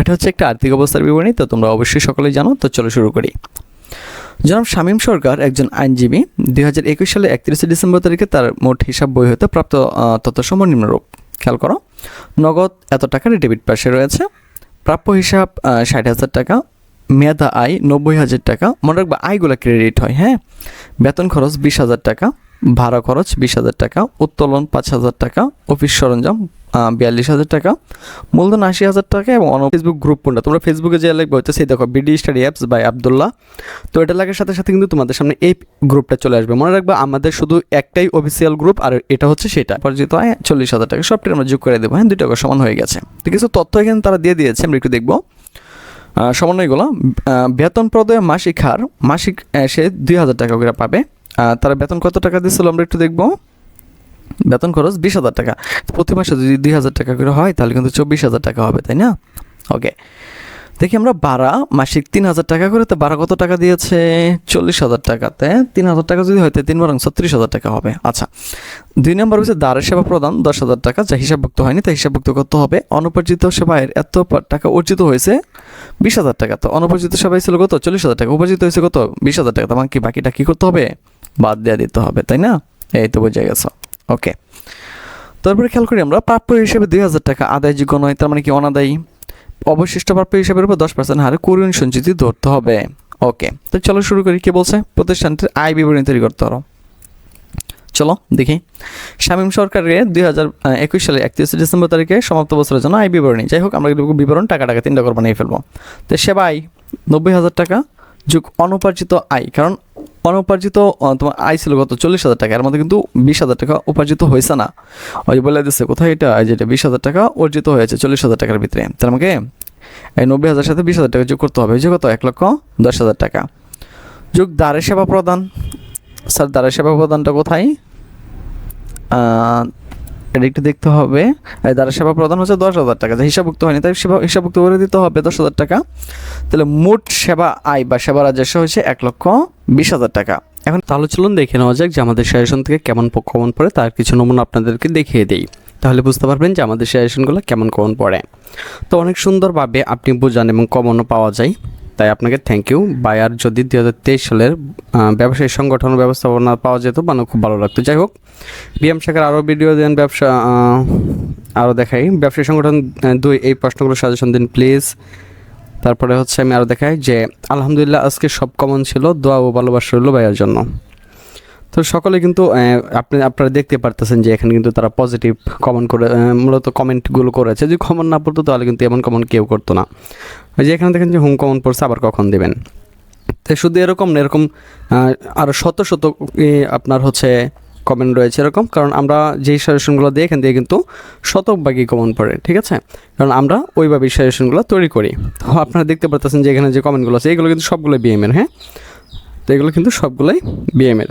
এটা হচ্ছে একটা আর্থিক অবস্থার বিবরণী, তো তোমরা অবশ্যই সকলেই জানো, তো চলো শুরু করি। জনাব শামীম সরকার একজন আইনজীবী দুই হাজার একুশ সালে একত্রিশে ডিসেম্বর তারিখে তার মোট হিসাব বই হতে প্রাপ্ত তথ্যসমূহ নিম্নরূপ। খেয়াল করো, নগদ এত টাকার ডেবিট পাশে রয়েছে, প্রাপ্য হিসাব ষাট হাজার টাকা, মেয়াদা আয় নব্বই হাজার টাকা, মনে রাখবা আয়গুলো ক্রেডিট হয় হ্যাঁ? বেতন খরচ বিশ হাজার টাকা, ভাড়া খরচ বিশ হাজার টাকা, উত্তোলন পাঁচ হাজার টাকা, অফিস সরঞ্জাম বিয়াল্লিশ হাজার টাকা মূলধন আশি হাজার টাকা এবং অন ফেসবুক গ্রুপ কোনটা? তোমরা ফেসবুকে যে লিখবে হচ্ছে সেই দেখো BD study apps by Abdullah তো এটা লাগার সাথে সাথে কিন্তু তোমাদের সামনে এই গ্রুপটা চলে আসবে। মনে রাখবে, আমাদের শুধু একটাই অফিসিয়াল গ্রুপ আর এটা হচ্ছে সেটা। পরিচিত হয় চল্লিশ হাজার টাকা সবটি আমরা যোগ করে দেবো। হ্যাঁ দুই টাকা সমান হয়ে গেছে। তো কিছু তথ্য এখানে তারা দিয়ে দিয়েছে, আমরা একটু দেখব। সমন্বয়গুলো বেতন প্রদয় মাসিক হার, মাসিক সে দুই হাজার টাকা করে পাবে। তারা বেতন কত টাকা দিয়েছিল আমরা একটু দেখব। বেতন খরচ বিশ হাজার টাকা। প্রতি মাসে যদি দুই হাজার টাকা করে হয়, তাহলে কিন্তু চব্বিশ হাজার টাকা হবে, তাই না? ওকে দেখি আমরা বারা মাসিক তিন হাজার টাকা করে, তো বারা কত টাকা দিয়েছে? চল্লিশ হাজার টাকাতে তিন হাজার টাকা যদি হয়, তো তিন বরং ছত্রিশ হাজার টাকা হবে। আচ্ছা দুই নম্বর হচ্ছে দ্বারের সেবা প্রদান, দশ হাজার টাকা, যা হিসাবভুক্ত হয়নি তা হিসাবভুক্ত করতে হবে। অনুপার্জিত সেবায়ের এত টাকা অর্জিত হয়েছে বিশ হাজার টাকা, তো অনুপার্জিত সেবায় ছিল কত? চল্লিশ হাজার টাকা, উপার্জিত হয়েছে কত? বিশ হাজার টাকা তোমার কি বাকিটা কী করতে হবে? বাদ দেওয়া দিতে হবে, তাই না? এই তো বোঝা গেছে। ওকে তারপরে খেয়াল করি আমরা প্রাপ্য হিসেবে দুই হাজার টাকা আদায়যোগ্য নয়, তার মানে কি অনাদায়ী? অবশিষ্ট প্রাপ্য হিসাবের উপর দশ পার্সেন্ট হারে করুণ সঞ্চিতি ধরতে হবে। ওকে তো চলো শুরু করি, কে বলছে? প্রতিষ্ঠানটির আয় বিবরণী তৈরি করতে পারো। চলো, দেখি। শামীম সরকারের দুই হাজার একুশ সালে একত্রিশে ডিসেম্বর তারিখে সমাপ্ত বছরের জন্য আয় বিবরণী। যাই হোক, আমরা বিবরণ টাকা টাকা তিনটা করে বানিয়ে ফেলব। তো সেবা আয় নব্বই হাজার টাকা যুগ অনুপার্জিত আয়, কারণ অনুপার্জিত তোমার আয় ছিল গত চল্লিশ হাজার টাকা। এর মধ্যে কিন্তু বিশ হাজার টাকা উপার্জিত হয়েছে না। ওই যে বলে দিচ্ছে কোথায় এটা? যেটা বিশ হাজার টাকা অর্জিত হয়েছে চল্লিশ হাজার টাকার ভিতরে। তার আমাকে এই নব্বই হাজার সাথে বিশ হাজার টাকা যোগ করতে হবে। যে কত? এক লক্ষ দশ হাজার টাকা। যোগ দ্বারের সেবা প্রদান। স্যার, দ্বারের সেবা প্রদানটা কোথায়? এটা একটু দেখতে হবে। দ্বারা সেবা প্রদান হচ্ছে দশ হাজার টাকা হিসাবভুক্ত হয়নি, তাই সেবা হিসাবভুক্ত করে দিতে হবে দশ হাজার টাকা। তাহলে মোট সেবা আয় বা সেবা রাজস্ব হচ্ছে এক লক্ষ বিশ হাজার টাকা। এখন তাহলে চলুন দেখে নেওয়া যাক যে আমাদের সাজেশন থেকে কেমন কমন পড়ে, তার কিছু নমুনা আপনাদেরকে দেখিয়ে দিই। তাহলে বুঝতে পারবেন যে আমাদের সাজেশনগুলো কেমন কমন পড়ে। তো অনেক সুন্দরভাবে আপনি বোঝান এবং কমনও পাওয়া যায়। তাই আপনাকে থ্যাংক ইউ বায়ার যদি দুই হাজার তেইশ সালের ব্যবসায়ী সংগঠন ব্যবস্থাপনা পাওয়া যেত মানে খুব ভালো লাগতো। যাই হোক, বিএম শাখার আরও ভিডিও দেন, ব্যবসা আরও দেখাই। ব্যবসায়ী সংগঠন দুই, এই প্রশ্নগুলো সাজেশন দিন প্লিজ তারপরে হচ্ছে আমি আরও দেখাই যে, আলহামদুলিল্লাহ আজকে সব কমন ছিল, দোয়া ও ভালোবাসা রইল ভাইয়ার জন্য। তো সকলে কিন্তু আপনি, আপনারা দেখতে পারতেছেন যে এখানে কিন্তু তারা পজিটিভ কমেন্ট করে মূলত কমেন্টগুলো করেছে। যদি কমেন্ট না পড়তো, তাহলে কিন্তু এমন কমেন্ট কেউ করতো না। ওই যে এখানে দেখেন যে হোম কমন পড়ছে, আবার কখন দেবেন? তো শুধু এরকম না, এরকম আরও শত শত আপনার হচ্ছে কমেন্ট রয়েছে এরকম, কারণ আমরা যেই সাজেশনগুলো দিই এখান থেকে কিন্তু শতকভাগই কমন পড়ে, ঠিক আছে? কারণ আমরা ওইভাবেই সাজেশনগুলো তৈরি করি। তো আপনারা দেখতে পারতেছেন যে এখানে যে কমেন্টগুলো আছে, এগুলো কিন্তু সবগুলোই বিএমের হ্যাঁ? তো এগুলো কিন্তু সবগুলোই বিএমের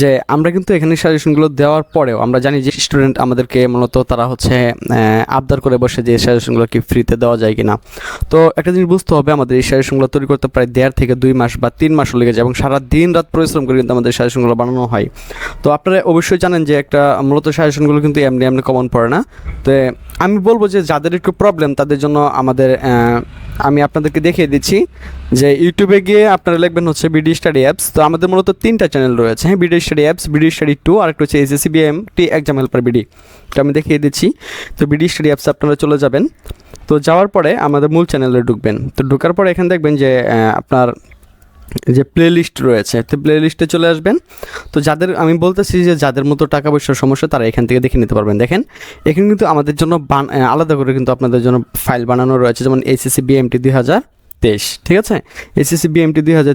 যে আমরা কিন্তু এখানে সাজেশনগুলো দেওয়ার পরেও আমরা জানি যে স্টুডেন্ট আমাদেরকে মূলত তারা হচ্ছে আবদার করে বসে যে সাজেশনগুলো কি ফ্রিতে দেওয়া যায় কিনা। তো একটা জিনিস বুঝতে হবে, আমাদের এই সাজেশনগুলো তৈরি করতে প্রায় দেড় থেকে দুই মাস বা তিন মাসও লেগে যায় এবং সারা দিন রাত পরিশ্রম করে কিন্তু আমাদের সাজেশনগুলো বানানো হয়। তো আপনারা অবশ্যই জানেন যে একটা মূলত সাজেশনগুলো কিন্তু এমনি এমনি কমন পড়ে না। তো আমি বলব যে যাদের একটু প্রবলেম তাদের জন্য আমাদের আমি আপনাদেরকে দেখিয়ে দিচ্ছি যে ইউটিউবে গিয়ে আপনারা লিখবেন হচ্ছে বিডি স্টাডি অ্যাপস তো আমাদের মূলত তিনটা চ্যানেল রয়েছে। হ্যাঁ BD study apps BD study two আর একটা হচ্ছে SSC BM T exam helper BD তো আমি দেখিয়ে দিচ্ছি। তো বিডি স্টাডি অ্যাপস আপনারা চলে যাবেন। তো যাওয়ার পরে আমাদের মূল চ্যানেলে ঢুকবেন। তো ঢোকার পরে এখানে দেখবেন যে আপনার যে প্লেলিস্ট রয়েছে, তো প্লে লিস্টে চলে আসবেন। তো যাদের, আমি বলতেছি যে যাদের মতো টাকা পয়সার সমস্যা, তারা এখান থেকে দেখে নিতে পারবেন। দেখেন, এখানে কিন্তু আমাদের জন্য বান- আলাদা করে কিন্তু আপনাদের জন্য ফাইল বানানো রয়েছে। যেমন এসএসসি বিএমটি দুই হাজার তেইশ, ঠিক আছে? এসএসসি বিএমটি দুই হাজার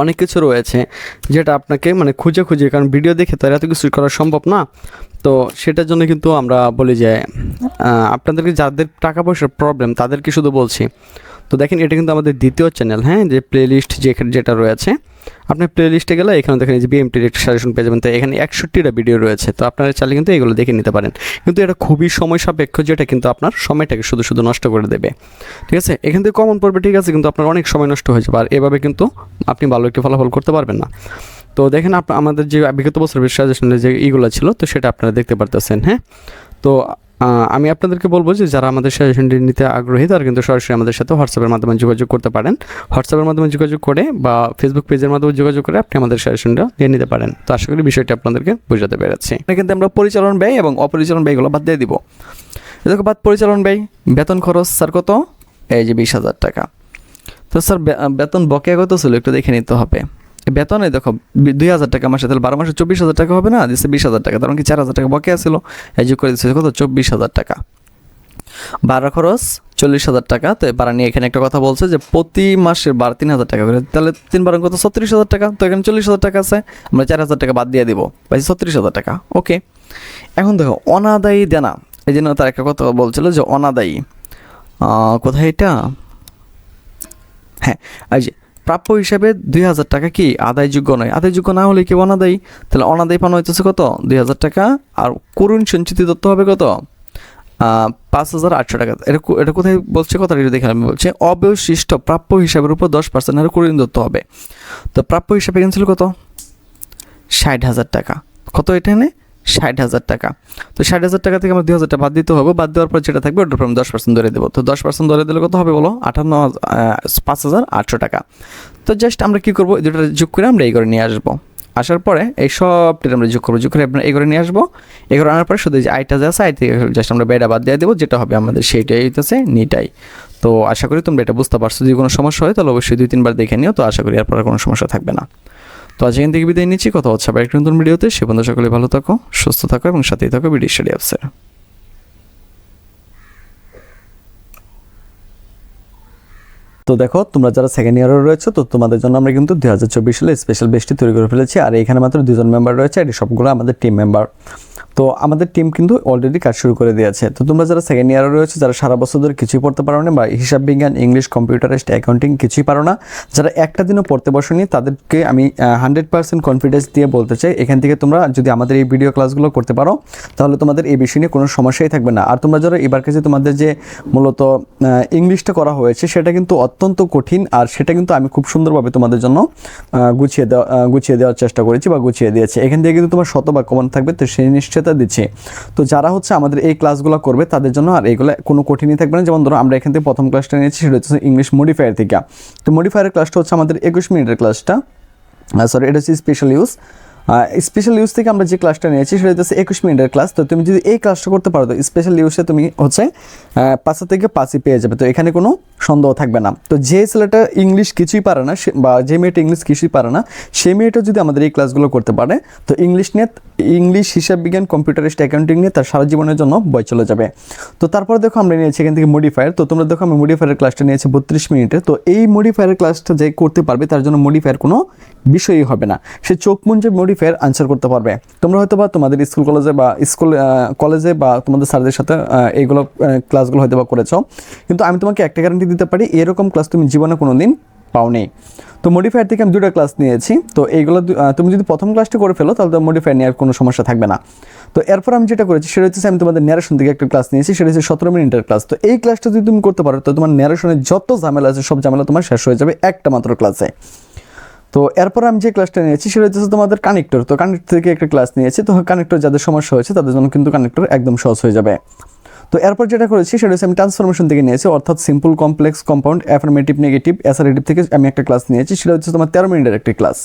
অনেক কিছু রয়েছে যেটা আপনাকে মানে খুঁজে খুঁজে, কারণ ভিডিও দেখে তো এত কিছু করা সম্ভব না। তো সেটার জন্য কিন্তু আমরা বলি যে আপনাদেরকে যাদের টাকা পয়সার প্রবলেম তাদেরকে শুধু বলছি তো দেখেন, এটা কিন্তু আমাদের দ্বিতীয় চ্যানেল হ্যাঁ? যে প্লেলিস্ট যে যেটা রয়েছে, আপনি প্লে লিস্টে গেলে এখানে দেখেন যে বিএমটির একটা সাজেশন পেয়ে যাবেন। তো এখানে একষট্টিটা ভিডিও রয়েছে, তো আপনারা চাইলে কিন্তু এগুলো দেখে নিতে পারেন। কিন্তু এটা খুবই সময় সাপেক্ষ, যেটা কিন্তু আপনার সময়টাকে শুধু শুধু নষ্ট করে দেবে। ঠিক আছে? এখান থেকে কমন পড়বে ঠিক আছে, কিন্তু আপনার অনেক সময় নষ্ট হয়ে যাবে। আর এভাবে কিন্তু আপনি ভালো একটি ফলাফল করতে পারবেন না। তো দেখেন, আপ, আমাদের যে বিগত বছরের সাজেশনের যে ইগুলো ছিল, তো সেটা আপনারা দেখতে পারতেছেন হ্যাঁ? তো আমি আপনাদেরকে বলব যে যারা আমাদের সাজেশনটি নিতে আগ্রহী, তারা কিন্তু সরাসরি আমাদের সাথে হোয়াটসঅ্যাপের মাধ্যমে যোগাযোগ করতে পারেন। হোয়াটসঅ্যাপের মাধ্যমে যোগাযোগ করে বা ফেসবুক পেজের মাধ্যমে যোগাযোগ করে আপনি আমাদের সাজেশনটা নিয়ে নিতে পারেন। তো আশা করি বিষয়টি আপনাদেরকে বোঝাতে পেরেছি। কিন্তু আমরা পরিচালন ব্যয় এবং অপরিচালন ব্যয়গুলো বাদ দিয়ে দিব। দেখো, বাদ পরিচালন ব্যয়, বেতন খরচ স্যার কত? এই যে বিশ হাজার টাকা। তো স্যার বেতন বকেয়া কত ছিল? একটু দেখে নিতে হবে। বেতনে দেখো দুই হাজার টাকা মাসে, তাহলে বারো মাসে চব্বিশ হাজার টাকা হবে না? দিচ্ছে বিশ হাজার টাকা, তার মানে কি চার হাজার টাকা বকেয়া ছিল? এই যোগ করে দিচ্ছে কত? চব্বিশ হাজার টাকা। বারো খরচ, চল্লিশ হাজার টাকা। তো বাড়া নিয়ে এখানে একটা কথা বলছে যে প্রতি মাসে বারো তিন হাজার টাকা করে, তাহলে তিন বারো কত? ছত্রিশ হাজার টাকা। তো এখানে চল্লিশ হাজার টাকা আছে, আমরা চার হাজার টাকা বাদ দিয়ে দিব। পাইছি ছত্রিশ হাজার টাকা। ওকে। এখন দেখো, অনাদায়ী দেনা। এই জন্য তার একটা কথা বলছিল যে অনাদায়ী। কোথায় এটা? হ্যাঁ এই যে প্রাপ্য হিসাবে দুই হাজার টাকা কি আদায়যোগ্য নয়? আদায়যোগ্য না হলে কি অনাদায়ী? তাহলে অনাদায়ী পানো হইতেছে কত? দুই হাজার টাকা। আর করুণ সঞ্চিতি দত্ত হবে কত? পাঁচ হাজার আটশো টাকা। এটা এটা কোথায় বলছে কথা এটা দেখে আমি বলছি। অবশিষ্ট প্রাপ্য হিসাবের উপর দশ পার্সেন্ট হারে করুণ দত্ত হবে। তো প্রাপ্য হিসাবে ছিল কত? ষাট হাজার টাকা। কত এটা এনে? ষাট হাজার টাকা। তো ষাট হাজার টাকা থেকে আমরা দুই হাজার টাকা বাদ দিতে হবে, বাদ দেওয়ার পর যেটা থাকবে ওটার উপর দশ পার্সেন্ট ধরে দেবো। তো দশ পার্সেন্ট ধরে দিলে কত হবে বলো? হাজার- পাঁচ হাজার আটশো টাকা। তো জাস্ট আমরা কী করব? দুটো যোগ করে আমরা এই করে নিয়ে আসব। আসার পরে এই সবটির আমরা যোগ করব, যোগ করে এই করে নিয়ে আসব। এই করে আনার পরে শুধু যে আইটা যে আছে থেকে জাস্ট আমরা বেডা বাদ দিয়ে দেবো, যেটা হবে আমাদের সেইটাই হইতেছে নিটাই। তো আশা করি তোমরা এটা বুঝতে পারছ। যদি কোনো সমস্যা হয় তাহলে অবশ্যই দুই, তিনবার দেখে নিও। তো আশা করি এরপর কোনো সমস্যা থাকবে না। তো আজ এখান থেকে বিদায় নিচ্ছি। কথা হচ্ছে আবার নতুন ভিডিওতে। সে বন্ধু সকলে ভালো থাকো, সুস্থ থাকো এবং সাথেই থাকো বিডি স্টাডি অফিসার তো দেখো, তোমরা যারা সেকেন্ড ইয়ারে রয়েছে, তো তোমাদের জন্য আমরা কিন্তু দু হাজার চব্বিশ সালে স্পেশাল বেস্টটি তৈরি করে ফেলেছি। আর এখানে মাত্র দুজন মেম্বার রয়েছে এটি সবগুলো আমাদের টিম মেম্বার তো আমাদের টিম কিন্তু অলরেডি কাজ শুরু করে দিয়েছে। তো তোমরা যারা সেকেন্ড ইয়ারে রয়েছে, যারা সারা বছর ধরে কিছুই পড়তে পারো না বা হিসাব বিজ্ঞান ইংলিশ কম্পিউটারিস্ট অ্যাকাউন্টিং কিছুই পারো না, যারা একটা দিনও পড়তে বসনি, তাদেরকে আমি হান্ড্রেড পার্সেন্ট কনফিডেন্স দিয়ে বলতে চাই, এখান থেকে তোমরা যদি আমাদের এই ভিডিও ক্লাসগুলো করতে পারো, তাহলে তোমাদের এই বিষয় নিয়ে কোনো সমস্যাই থাকবে না। আর তোমরা যারা এবার কাছে তোমাদের যে মূলত ইংলিশটা করা হয়েছে, সেটা কিন্তু অত্যন্ত কঠিন আর সেটা কিন্তু আমি খুব সুন্দরভাবে তোমাদের জন্য গুছিয়ে দেওয়া গুছিয়ে দেওয়ার চেষ্টা করেছি বা গুছিয়ে দিয়েছি। এখান থেকে কিন্তু তোমার শত কমন থাকবে, তো সেই নিশ্চয়তা দিচ্ছে। তো যারা হচ্ছে আমাদের এই ক্লাসগুলো করবে, তাদের জন্য আর এইগুলো কোনো কঠিনই থাকবে না। যেমন ধরো, আমরা এখান থেকে প্রথম ক্লাসটা নিয়েছি, সেটা হচ্ছে ইংলিশ মডিফায়ার থেকে। তো মডিফায়ারের ক্লাসটা হচ্ছে আমাদের একুশ মিনিটের ক্লাসটা সরি এটা হচ্ছে স্পেশাল ইউজ স্পেশাল ইউজ থেকে আমরা যে ক্লাসটা নিয়েছি, সেটা হচ্ছে একুশ মিনিটের ক্লাস তো তুমি যদি এই ক্লাসটা করতে পারো, তো স্পেশাল ইউজে তুমি হচ্ছে পাঁচা থেকে পাঁচই পেয়ে যাবে। তো এখানে কোনো সন্দেহ থাকবে না। তো যে ছেলেটা ইংলিশ কিছুই পারে না, সে- বা যে মেয়েটা ইংলিশ কিছুই পারে না সেই মেয়েটা যদি আমাদের এই ক্লাসগুলো করতে পারে, তো ইংলিশ নিয়ে ইংলিশ হিসাব বিজ্ঞান কম্পিউটারিস্ট অ্যাকাউন্টিং নিয়ে তার সারা জীবনের জন্য বই চলে যাবে। তো তারপরে দেখো আমরা নিয়েছি এখান থেকে মডিফায়ার তো তোমরা দেখো আমি মডিফায়ারের ক্লাসটা নিয়েছি বত্রিশ মিনিটে। তো এই মডিফায়ারের ক্লাসটা যে করতে পারবে, তার জন্য মডিফায়ার কোনো বিষয়ই হবে না। সে চোখ মুঞ্জে মডিফায়ার আনসার করতে পারবে। তোমরা হয়তো বা তোমাদের স্কুল কলেজে বা স্কুল কলেজে বা তোমাদের স্যারদের সাথে এইগুলো ক্লাসগুলো হয়তো বা করেছ। কিন্তু আমি তোমাকে একটা গ্যারান্টি দিতে পারি, এরকম ক্লাস তুমি জীবনে কোনো দিন পাওনি। তো মডিফায়ার থেকে আমি দুটো ক্লাস নিয়েছি। তো এইগুলো তুমি যদি প্রথম ক্লাসটা করে ফেলো, তাহলে তো মডিফায়ার নেওয়ার কোনো সমস্যা থাকবে না। তো এরপর আমি যেটা করেছি, সেটা হচ্ছে আমি তোমাদের ন্যারেশন থেকে একটা ক্লাস নিয়েছি, সেটা হচ্ছে সতেরো মিনিটের ক্লাস তো এই ক্লাসটা যদি তুমি করতে পারো, তো তোমার ন্যারেশনের যত ঝামেলা আছে, সব ঝামেলা তোমার শেষ হয়ে যাবে একটা মাত্র ক্লাসে তো এরপর আমি যে ক্লাসটা নিয়েছি, সেটা হচ্ছে তোমাদের কানেক্টর তো কানেক্টর থেকে একটা ক্লাস নিয়েছি। তো কানেক্টর যাদের সমস্যা হয়েছে, তাদের জন্য কিন্তু কানেক্টর একদম সহজ হয়ে যাবে। তো এরপর যেটা করেছি সেটা হচ্ছে আমি ট্রান্সফরমেশন থেকে নিয়েছি, অর্থাৎ simple complex compound affirmative negative assertive থেকে আমি একটা ক্লাস নিয়েছি, সেটা হচ্ছে তোমার তেরো মিনিটের একটি ক্লাস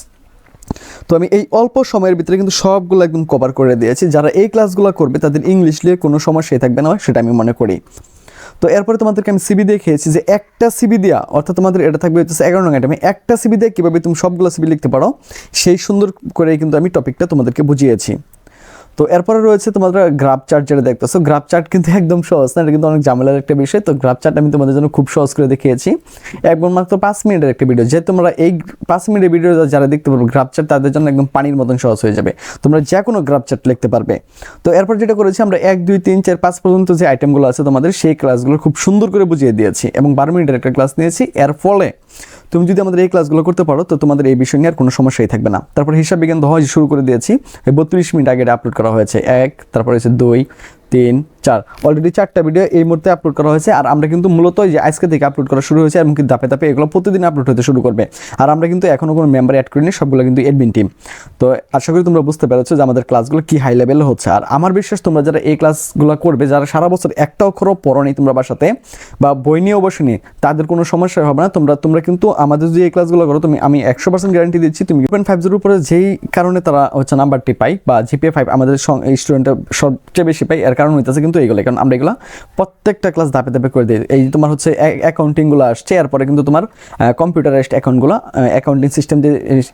তো আমি এই অল্প সময়ের ভিতরে কিন্তু সবগুলো একদম কভার করে দিয়েছি, যারা এই ক্লাসগুলো করবে তাদের ইংলিশ নিয়ে কোনো সমস্যাই থাকবে না, সেটা আমি মনে করি। তো এরপরে তোমাদেরকে আমি সিবি দিয়ে খেয়েছি যে একটা সিবি দেওয়া অর্থাৎ তোমাদের এটা থাকবে হচ্ছে এগারো নং আমি একটা সিবি দিয়ে কীভাবে তুমি সবগুলো সিবি লিখতে পারো, সেই সুন্দর করে কিন্তু আমি টপিকটা তোমাদেরকে বুঝিয়েছি। তো এরপরে রয়েছে তোমাদের গ্রাফ চার্ট যেটা দেখতেছো গ্রাফ চার্ট কিন্তু একদম সহজ না, এটা কিন্তু অনেক ঝামেলার একটা বিষয়। তো গ্রাফ চার্ট আমি তোমাদের জন্য খুব সহজ করে দেখিয়েছি। একদম মাত্র পাঁচ মিনিটের একটা ভিডিও যে তোমরা এই পাঁচ মিনিটের ভিডিও যারা দেখতে পারবে গ্রাফ চার্ট তাদের জন্য একদম পানির মতন সহজ হয়ে যাবে। তোমরা যে কোনো গ্রাফ চার্ট লিখতে পারবে। তো এরপর যেটা করেছি, আমরা এক, দুই, তিন, চার, পাঁচ পর্যন্ত যে আইটেমগুলো আছে তোমাদের, সেই ক্লাসগুলো খুব সুন্দর করে বুঝিয়ে দিয়েছি এবং বারো মিনিটের একটা ক্লাস নিয়েছি। এর ফলে তুমি যদি আমাদের এই ক্লাসগুলো করতে পারো, তো তোমাদের এই বিষয় নিয়ে আর কোনো সমস্যাই থাকবে না। তারপর হিসাব বিজ্ঞান দহজ শুরু করে দিয়েছি। বত্রিশ মিনিট আগে আপলোড করা হয়েছে। এক, তারপর হচ্ছে দুই, তিন চার। অলরেডি চারটা ভিডিও এই মুহূর্তে আপলোড করা হয়েছে আর আমরা কিন্তু মূলত যে আজকে থেকে আপলোড করা শুরু হয়েছে এবং ধাপে ধাপে এগুলো প্রতিদিন আপলোড হতে শুরু করবে। আর আমরা কিন্তু এখনও কোনো মেম্বার অ্যাড করিনি, সবগুলো কিন্তু এডমিন টিম তো আশা করি তোমরা বুঝতে পেরেছ যে আমাদের ক্লাসগুলো কি হাই লেভেলে হচ্ছে। আর আমার বিশ্বাস তোমরা যারা এই ক্লাসগুলো করবে, যারা সারা বছর একটা অক্ষরও পড়ো তোমরা বাসাতে বা বই নিয়ে অবশ্যই নিয়ে তাদের কোনো সমস্যা হবে না। তোমরা তোমরা কিন্তু আমাদের যদি এই ক্লাসগুলো করো, তুমি, আমি একশো পার্সেন্ট গ্যারান্টি দিচ্ছি, তুমি পয়েন্ট ফাইভ জিরোর উপরে যেই কারণে তারা হচ্ছে নাম্বারটি পাই বা জিপিএ ফাইভ আমাদের স্টুডেন্টটা সবচেয়ে বেশি পাই এর কারণ হইতেছে কিন্তু এইগুলো কারণ আমরা এগুলো প্রত্যেকটা ক্লাস ধাপে ধাপে করে দিই। এই তোমার হচ্ছে অ্যাকাউন্টিংগুলো আসছে, এরপরে কিন্তু তোমার কম্পিউটারাইজড অ্যাকাউন্টগুলো অ্যাকাউন্টিং সিস্টেম যে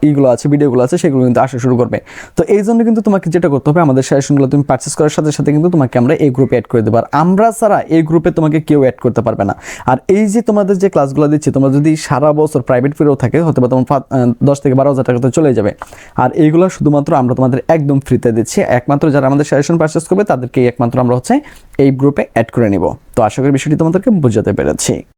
ইগুলো আছে ভিডিওগুলো আছে, সেগুলো কিন্তু আসা শুরু করবে। তো এই জন্য কিন্তু তোমাকে যেটা করতে হবে, আমাদের সাজেশনগুলো তুমি পারচেস করার সাথে সাথে কিন্তু তোমাকে আমরা এই গ্রুপে অ্যাড করে দেবো। আর আমরা ছাড়া এই গ্রুপে তোমাকে কেউ অ্যাড করতে পারবে না। আর এই যে তোমাদের যে ক্লাসগুলো দিচ্ছি, তোমরা যদি সারা বছর প্রাইভেট ফিরেও থাকে, হয়তো বা তোমার দশ থেকে বারো হাজার টাকা তো চলে যাবে। আর এইগুলো শুধুমাত্র আমরা তোমাদের একদম ফ্রিতে দিচ্ছি। একমাত্র যারা আমাদের সাজেশন পারচেস করবে তাদেরকে একমাত্র আমরা হচ্ছে এই গ্রুপে অ্যাড করে নিব। তো আশা করি বিষয়টি তোমাদেরকে বোঝাতে পেরেছি।